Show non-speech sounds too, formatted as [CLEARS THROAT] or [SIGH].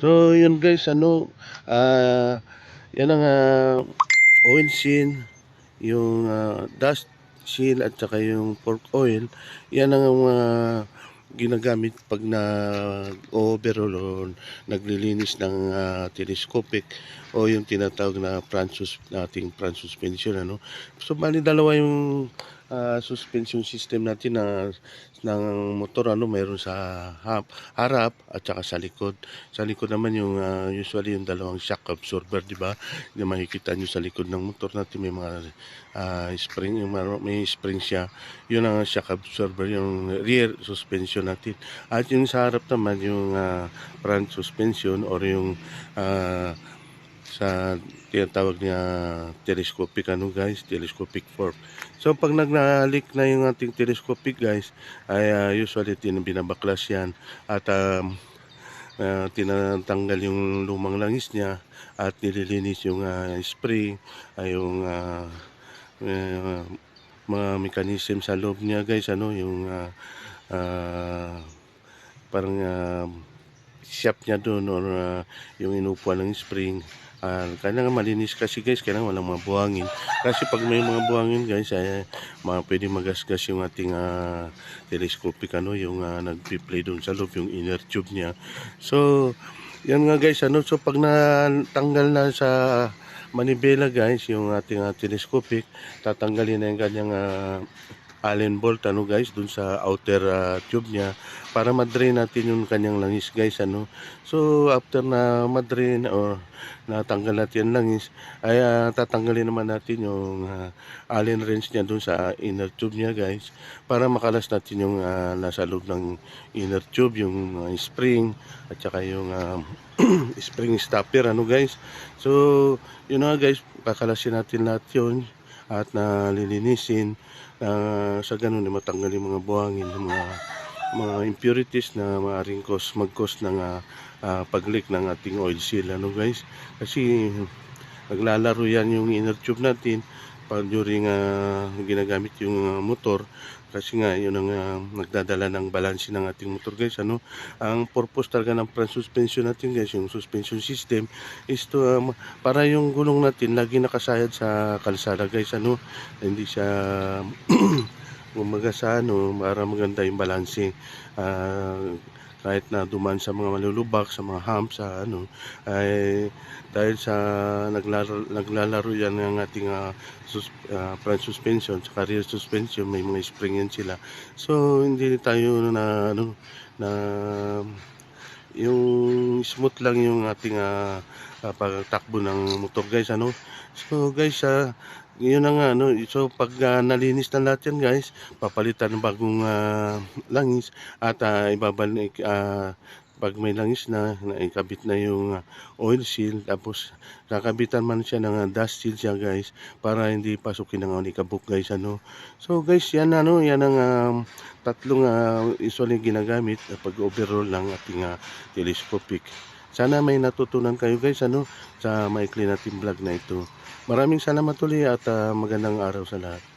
So, yun guys, ano, ah, yan ang ah, oil seal, yung ah, dust seal at saka yung pork oil, yan ang ah, ginagamit pag na overall o naglilinis ng ah, telescopic o yung tinatawag na front sus front suspension ano. So bali dalawa yung ah, suspension system natin na ng motor ano mayroon sa harap at saka sa likod. Sa likod naman yung ah, usually yung dalawang shock absorber di ba? Na makikita nyo sa likod ng motor natin may mga ah, spring yung may spring siya. Yun ang shock absorber yung rear suspension natin. At yung sa harap naman yung ah, front suspension or yung ah, sa tinatawag niya telescopic ano guys? Telescopic fork so pag nagnalik na yung ating telescopic guys ay ah, usually binabaklas yan at um, ah, tinatanggal yung lumang langis niya at nililinis yung ah, spring ay yung ah, eh, mga mechanism sa loob niya guys ano yung ah, ah, parang ah, shop niya doon or ah, yung inupuan ng spring Ah, kailangan malinis kasi guys, kailangan walang mga buhangin. Kasi pag may mga buhangin guys, ay mga pwede magasgas yung ating ah, telescopic ano, yung uh, nag-play doon sa loob, yung inner tube niya. So, yan nga guys, ano, so pag natanggal na sa manibela guys, yung ating ah, telescopic, tatanggalin na yung kanyang ah, allen bolt ano guys dun sa outer ah, tube niya para madrain natin yung kanyang langis guys ano. So after na madrain or natanggal natin yung langis ay ah, tatanggalin naman natin yung ah, allen wrench niya dun sa inner tube niya guys para makalas natin yung ah, nasa loob ng inner tube yung ah, spring at saka yung ah, [CLEARS THROAT] spring stopper ano guys. So yun na guys kakalasin natin lahat yun at nalilinisin na sa ganun ay matanggal yung mga buhangin yung mga mga impurities na maaaring cause mag-cause ng ah, ah, pag-leak ng ating oil seal. Ano guys? Kasi naglalaro yan yung inner tube natin pag during ah, ginagamit yung ah, motor kasi nga yun ang ah, nagdadala ng balanse ng ating motor guys ano? Ang purpose talaga ng front suspension natin guys yung suspension system is to um, para yung gulong natin lagi nakasayad sa kalsada guys ano? Hindi siya [CLEARS THROAT] umaga sa ano para maganda yung balanse. Ah, kahit na duman sa mga malulubak sa mga humps sa ano ay dahil sa naglalaro, naglalaro yan ng ating ah, sus, ah, front suspension sa rear suspension may mga spring yan sila. So hindi tayo na ano na yung smooth lang yung ating ah, ah, pagtakbo ng motor guys ano? So guys ah yun na nga ano so pag ah, nalinis na lahat yan guys papalitan ng bagong ah, langis at ah, ibabalik ah, pag may langis na, naikabit na yung ah, oil seal. Tapos kakabitan man siya ng ah, dust seal siya guys para hindi pasukin ng alikabok guys ano? So guys yan ano? Yan ang ah, tatlong ah, usually ginagamit ah, pag overall ng ating ah, telescopic sana may natutunan kayo guys ano sa maikli natin vlog na ito. Maraming salamat ulit at ah, magandang araw sa lahat